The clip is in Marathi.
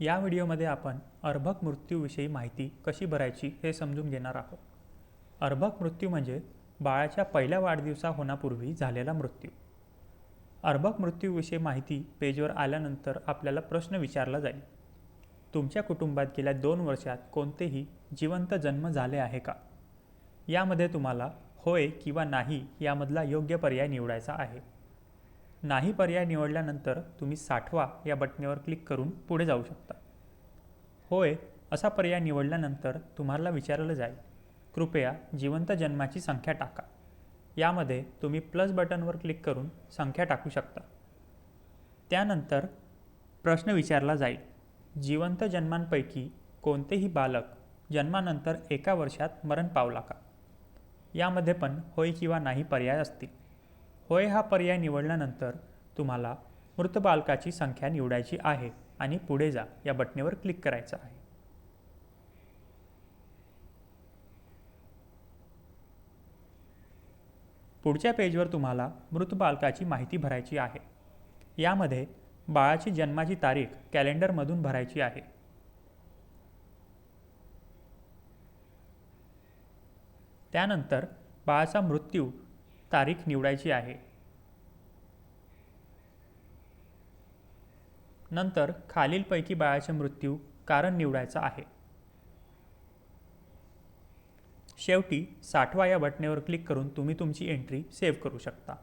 या व्हिडिओमध्ये आपण अर्भक मृत्यूविषयी माहिती कशी भरायची हे समजून घेणार आहोत. अर्भक मृत्यू म्हणजे बाळाच्या पहिल्या वाढदिवसा होण्यापूर्वी झालेला मृत्यू. अर्भक मृत्यूविषयी माहिती पेजवर आल्यानंतर आपल्याला प्रश्न विचारला जाईल. तुमच्या कुटुंबात गेल्या दोन वर्षात कोणतेही जिवंत जन्म झाले आहे का? यामध्ये तुम्हाला होय किंवा नाही यामधला योग्य पर्याय निवडायचा आहे. नाही पर्याय निवडल्यानंतर तुम्ही साठवा या बटनेवर क्लिक करून पुढे जाऊ शकता. होय असा पर्याय निवडल्यानंतर तुम्हाला विचारलं जाईल. कृपया जिवंत जन्माची संख्या टाका. यामध्ये तुम्ही प्लस बटनवर क्लिक करून संख्या टाकू शकता. त्यानंतर प्रश्न विचारला जाईल. जिवंत जन्मांपैकी कोणतेही बालक जन्मानंतर एका वर्षात मरण पावला का? यामध्ये पण होय किंवा नाही पर्याय असतील. होय हा पर्याय निवडल्यानंतर तुम्हाला मृत बालकाची संख्या निवडायची आहे आणि पुढे जा या बटणेवर क्लिक करायचं आहे. पुढच्या पेजवर तुम्हाला मृत बालकाची माहिती भरायची आहे. यामध्ये बाळाची जन्माची तारीख कॅलेंडरमधून भरायची आहे. त्यानंतर बाळाचा मृत्यू तारीख निवडायची आहे. नंतर खालीलपैकी बाळाचे मृत्यू कारण निवडायचं आहे. शेवटी साठवा या बटनेवर क्लिक करून तुम्ही तुमची एंट्री सेव्ह करू शकता.